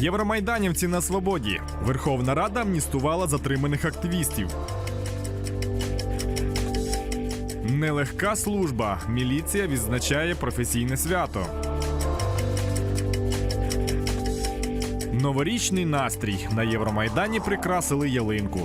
Євромайданівці на свободі. Верховна Рада амністувала затриманих активістів. Нелегка служба. Міліція відзначає професійне свято. Новорічний настрій на Євромайдані прикрасили ялинку.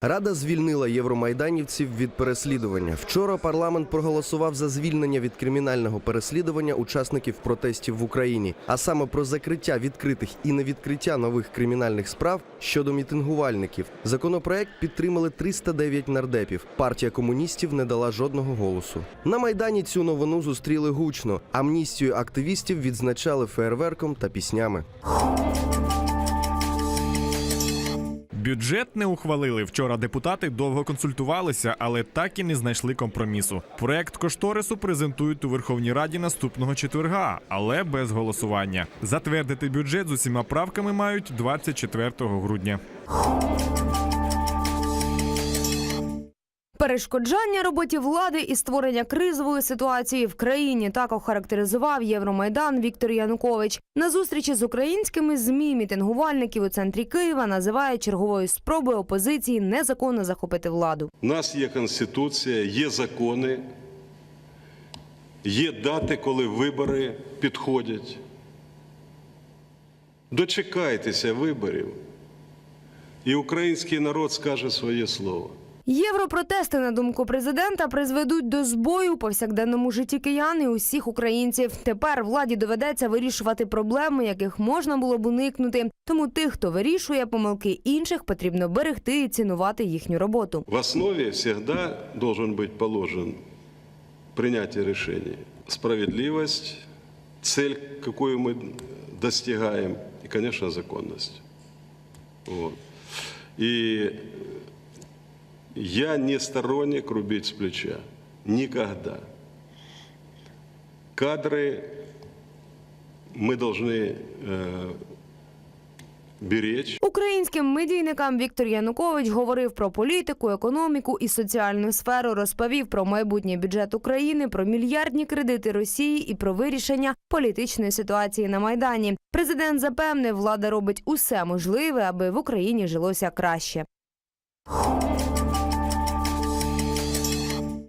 Рада звільнила євромайданівців від переслідування. Вчора парламент проголосував за звільнення від кримінального переслідування учасників протестів в Україні, а саме про закриття відкритих і невідкриття нових кримінальних справ щодо мітингувальників. Законопроект підтримали 309 нардепів. Партія комуністів не дала жодного голосу. На майдані цю новину зустріли гучно. Амністію активістів відзначали фейерверком та піснями. Бюджет не ухвалили. Вчора депутати довго консультувалися, але так і не знайшли компромісу. Проект кошторису презентують у Верховній Раді наступного четверга, але без голосування. Затвердити бюджет з усіма правками мають 24 грудня. Перешкоджання роботі влади і створення кризової ситуації в країні так охарактеризував Євромайдан Віктор Янукович. На зустрічі з українськими змі мітингувальників у центрі Києва називає черговою спробою опозиції незаконно захопити владу. У нас є Конституція, є закони, є дати, коли вибори підходять. Дочекайтеся виборів, і український народ скаже своє слово. Європротести, на думку президента, призведуть до збою повсякденному житті киян і усіх українців. Тепер владі доведеться вирішувати проблеми, яких можна було б уникнути. Тому тих, хто вирішує помилки інших, потрібно берегти і цінувати їхню роботу. В основе всегда должен быть положен принятие решений. Справедливость, цель, какую мы достигаем, и, конечно, законность. Вот. И я не сторонник рубить с плеча. Никогда. Кадры мы должны э, беречь. Українським медійникам Віктор Янукович говорив про політику, економіку і соціальну сферу. Розповів про майбутній бюджет України, про мільярдні кредити Росії і про вирішення політичної ситуації на майдані. Президент запевнив, влада робить усе можливе, аби в Україні жилося краще.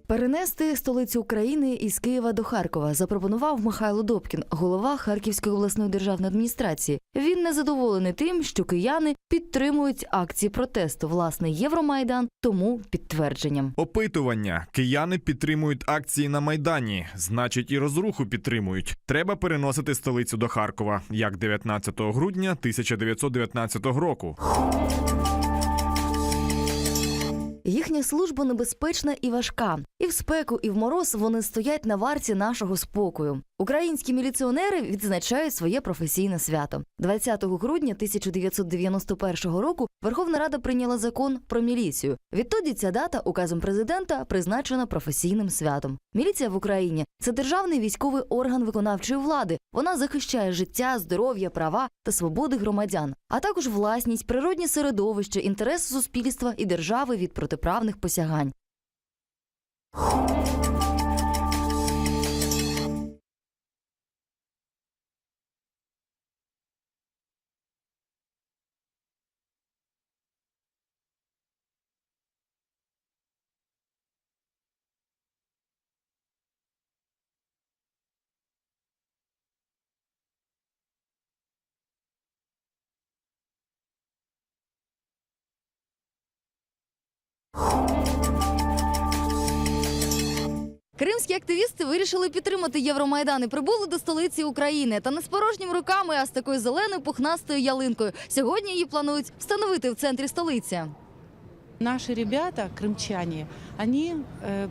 Перенести столицю України із Києва до Харкова запропонував Михайло Добкін, голова Харківської обласної державної адміністрації. Він незадоволений тим, що кияни підтримують акції протесту. Власне, Євромайдан тому підтвердженням. Опитування. Кияни підтримують акції на Майдані, значить, і розруху підтримують. Треба переносити столицю до Харкова, як 19 грудня 1919 року. Їхня служба небезпечна і важка. І в спеку, і в мороз вони стоять на варті нашого спокою. Українські міліціонери відзначають своє професійне свято. 20 грудня 1991 року Верховна Рада прийняла закон про міліцію. Відтоді ця дата указом президента призначена професійним святом. Міліція в Україні це державний військовий орган виконавчої влади. Вона захищає життя, здоров'я, права та свободи громадян, а також власність, природні середовище, інтереси суспільства і держави від протиправних посягань. Кримські активісти вирішили підтримати Євромайдан і прибули до столиці України. Та не з порожніми руками, а з такою зеленою пухнастою ялинкою. Сьогодні її планують встановити в центрі столиці. Наши ребята, крымчане, они, при-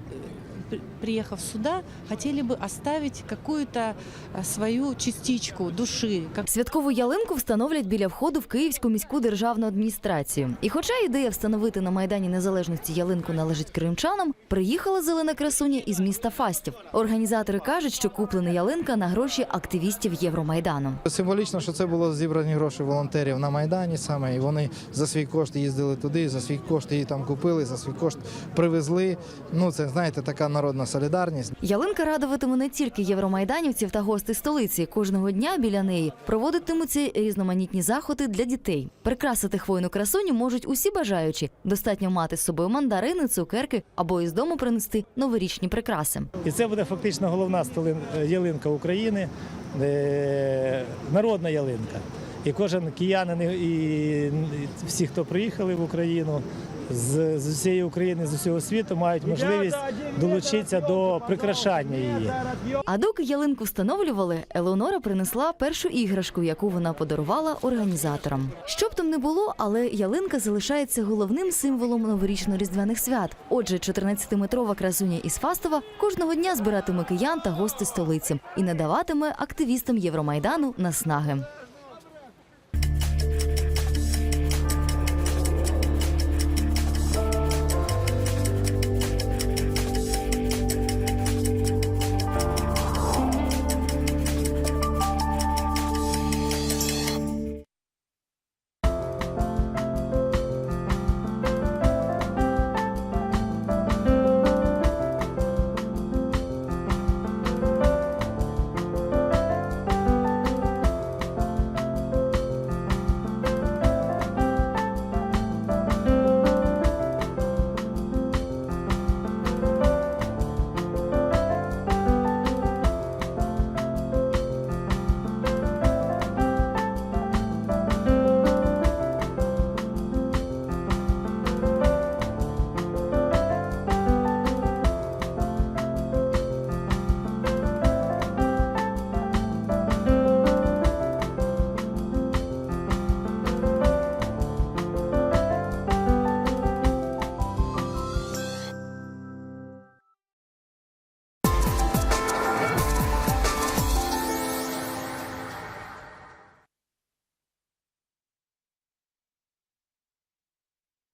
приехав сюда, хотели бы оставить какую-то свою частичку души, Святкову ялинку встановлять біля входу в Київську міську державну адміністрацію. І хоча ідея встановити на майдані незалежності ялинку належить кримчанам, приїхала зелена красуня із міста Фастів. Організатори кажуть, що куплена ялинка на гроші активістів Євромайдану. Символічно, що це було зібрані гроші волонтерів на Майдані саме, і вони за свій кошт їздили туди, за свій кошт її там купили, за свій кошт привезли. Ну, це, знаєте, така народна солідарність. Ялинка радуватиме не тільки євромайданівців та гостей столиці. Кожного дня біля неї проводитимуться різноманітні заходи для дітей. Прикрасити хвойну красуню можуть усі бажаючі. Достатньо мати з собою мандарини, цукерки або із дому принести новорічні прикраси. І це буде фактично головна ялинка України, е, народна ялинка. І кожен киянин і всі, хто приїхали в Україну з, з усієї України, з усього світу, мають можливість долучитися до прикрашання її. А доки ялинку встановлювали, Елеонора принесла першу іграшку, яку вона подарувала організаторам. Щоб там не було, але ялинка залишається головним символом новорічно-різдвяних свят. Отже, 14-метрова красуня із Фастова кожного дня збиратиме киян та гостей столиці і надаватиме активістам Євромайдану наснаги.